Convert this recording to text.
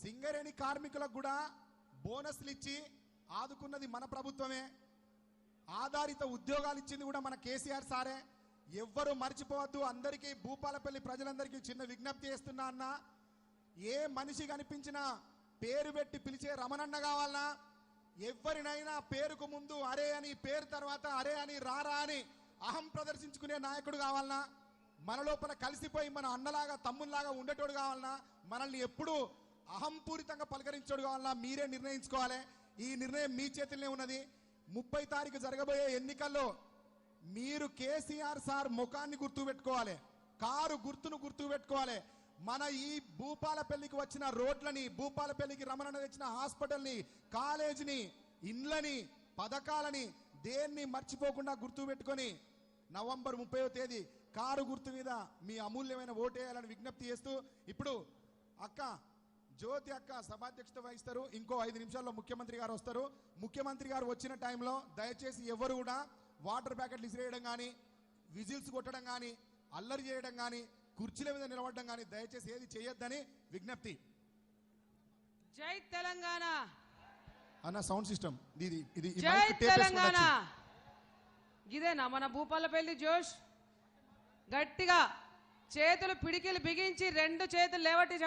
సింగరేణి కార్మికులకు కూడా బోనస్లు ఇచ్చి ఆదుకున్నది మన ప్రభుత్వమే. ఆధారిత ఉద్యోగాలు ఇచ్చింది కూడా మన కేసీఆర్ సారే. ఎవ్వరు మర్చిపోవద్దు అందరికీ భూపాలపల్లి ప్రజలందరికీ చిన్న విజ్ఞప్తి చేస్తున్నా అన్న. ఏ మనిషి కనిపించినా పేరు పెట్టి పిలిచే రమణన్న కావాలనా? ఎవరినైనా పేరుకు ముందు అరే అని పేరు తర్వాత అరే అని రారా అని అహం ప్రదర్శించుకునే నాయకుడు కావాలనా? మన లోపల కలిసిపోయి మన అన్నలాగా తమ్ముల్లాగా ఉండేటోడు కావాలనా? మనల్ని ఎప్పుడూ అహంపూరితంగా పలకరించడు కావాలన్నా మీరే నిర్ణయించుకోవాలి. ఈ నిర్ణయం మీ చేతుల్లోనే ఉన్నది. ముప్పై తారీఖు జరగబోయే ఎన్నికల్లో మీరు కేసీఆర్ సార్ ముఖాన్ని గుర్తు పెట్టుకోవాలి కారు గుర్తును గుర్తు పెట్టుకోవాలి మన ఈ భూపాలపల్లికి వచ్చిన రోడ్లని భూపాలపల్లికి రమణ తెచ్చిన హాస్పిటల్ని కాలేజీని ఇండ్లని పథకాలని దేన్ని మర్చిపోకుండా గుర్తు పెట్టుకొని నవంబర్ ముప్పైవ తేదీ కారు గుర్తు మీద మీ అమూల్యమైన ఓటేయాలని విజ్ఞప్తి చేస్తూ ఇప్పుడు అక్క జ్యోతి అక్క సభాధ్యక్షత వహిస్తారు. ఇంకో ఐదు నిమిషాల్లో ముఖ్యమంత్రి గారు వస్తారు. ముఖ్యమంత్రి గారు వచ్చిన టైంలో దయచేసి ఎవరు కూడా వాటర్ ప్యాకెట్లు ఇసిరేయడం కానీ విజిల్స్ కొట్టడం కానీ అల్లరి చేయడం కానీ కుర్చీల మీద నిలబడడం కానీ దయచేసి ఏది చేయొద్దని విజ్ఞప్తి. జై తెలంగాణ. అన్న సౌండ్ సిస్టమ్. ఇది ఇది జై తెలంగాణ. ఇదేనా మన భూపాలపల్లి జోష్. గట్టిగా చేతులు పిడికిలు బిగించి రెండు చేతులు లేవట్టి